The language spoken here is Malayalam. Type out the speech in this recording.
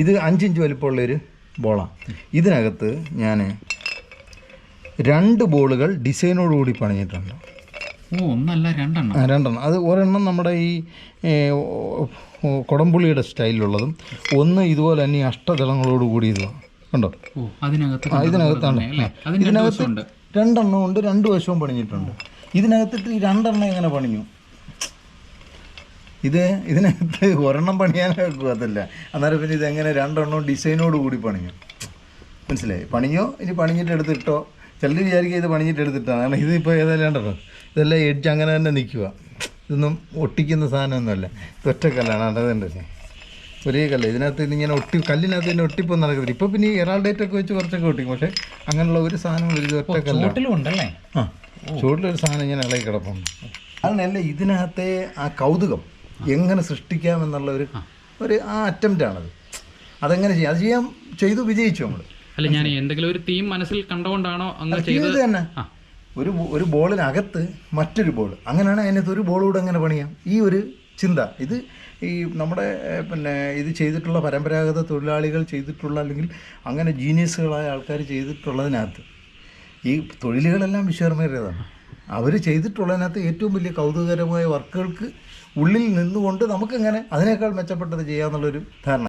ഇത് അഞ്ചിഞ്ച് വലിപ്പമുള്ളൊരു ബോളാണ് ഇതിനകത്ത് ഞാൻ രണ്ട് ബോളുകൾ ഡിസൈനോടുകൂടി പണിഞ്ഞിട്ടുണ്ട്. ഓ ഒന്നല്ല രണ്ടെണ്ണം. രണ്ടെണ്ണം. അത് ഒരെണ്ണം നമ്മുടെ ഈ കൊടംപുളിയുടെ സ്റ്റൈലിലുള്ളതും ഒന്ന് ഇതുപോലെ തന്നെ അഷ്ടതളങ്ങളോട് അഷ്ടദളങ്ങളോട് കൂടി ഇത് കണ്ടോ അതിനകത്ത് ഇതിനകത്താണ് ഇതിനകത്ത് രണ്ടെണ്ണം ഉണ്ട് രണ്ട് വശവും പണിഞ്ഞിട്ടുണ്ട്. ഇതിനകത്തിട്ട് ഈ രണ്ടെണ്ണം എങ്ങനെ പണിഞ്ഞു? ഇത് ഇതിനകത്ത് ഒരെണ്ണം പണിയാനൊക്കെ അതല്ല അന്നേരം പിന്നെ ഇതെങ്ങനെ രണ്ടെണ്ണം ഡിസൈനോട് കൂടി പണിഞ്ഞു മനസ്സിലായി? പണിഞ്ഞോ? ഇനി പണിഞ്ഞിട്ട് എടുത്തിട്ടോ? ചിലർ വിചാരിക്കുക ഇത് പണിഞ്ഞിട്ട് എടുത്തിട്ടാണ്. കാരണം ഇതിപ്പോൾ ഏതായാലും രണ്ടെണ്ണം ഇതെല്ലാം എഡ്ജ് അങ്ങനെ തന്നെ നിൽക്കുക ഇതൊന്നും ഒട്ടിക്കുന്ന സാധനമൊന്നുമല്ല. ഇത് ഒറ്റക്കല്ലാണ് അതല്ലേ ഒരേ കല്ല്. ഇതിനകത്ത് ഇതിങ്ങനെ ഒട്ടി കല്ലിനകത്ത് തന്നെ ഒട്ടിപ്പോൾ നടക്കത്തില്ല. ഇപ്പോൾ പിന്നെ ഈ എറാൾഡേറ്റ് ഒക്കെ വെച്ച് കുറച്ചൊക്കെ ഒട്ടിക്കും. പക്ഷേ അങ്ങനെയുള്ള ഒരു ഇത് ഒറ്റക്കല്ലാണ് ചോട്ടിലും ഉണ്ടല്ലേ? ആ ചുവട്ടിലൊരു സാധനം ഇങ്ങനെ ഇളകി കിടപ്പുണ്ട്. അതിനല്ല ഇതിനകത്തെ ആ കൗതുകം. എങ്ങനെ സൃഷ്ടിക്കാം എന്നുള്ള ഒരു ഒരു ആ അറ്റംപ്റ്റ് ആണത്. അതെങ്ങനെ ചെയ്യാം? അത് ചെയ്യാൻ ചെയ്തു വിജയിച്ചു നമ്മൾ. അല്ല ഞാൻ എന്തെങ്കിലും ഒരു തീം മനസ്സിൽ കണ്ടുകൊണ്ടാണോ അങ്ങനെ ചെയ്തത്? തന്നെ. ഒരു ഒരു ബോളിനകത്ത് മറ്റൊരു ബോൾ. അങ്ങനെയാണ് അതിനകത്ത് ഒരു ബോളോട് അങ്ങനെ പണിയാം. ഈ ഒരു ചിന്ത. ഇത് ഈ നമ്മുടെ പിന്നെ ഇത് ചെയ്തിട്ടുള്ള പരമ്പരാഗത തൊഴിലാളികൾ ചെയ്തിട്ടുള്ള അല്ലെങ്കിൽ അങ്ങനെ ജീനിയസുകളായ ആൾക്കാർ ചെയ്തിട്ടുള്ളതിനകത്ത് ഈ തൊഴിലുകളെല്ലാം വിശ്വകർമ്മയുടേതാണ് അവർ ചെയ്തിട്ടുള്ളതിനകത്ത് ഏറ്റവും വലിയ കൗതുകകരമായ വർക്കുകൾക്ക് ഉള്ളിൽ നിന്നുകൊണ്ട് നമുക്കിങ്ങനെ അതിനേക്കാൾ മെച്ചപ്പെട്ടത് ചെയ്യാമെന്നുള്ളൊരു ധാരണ.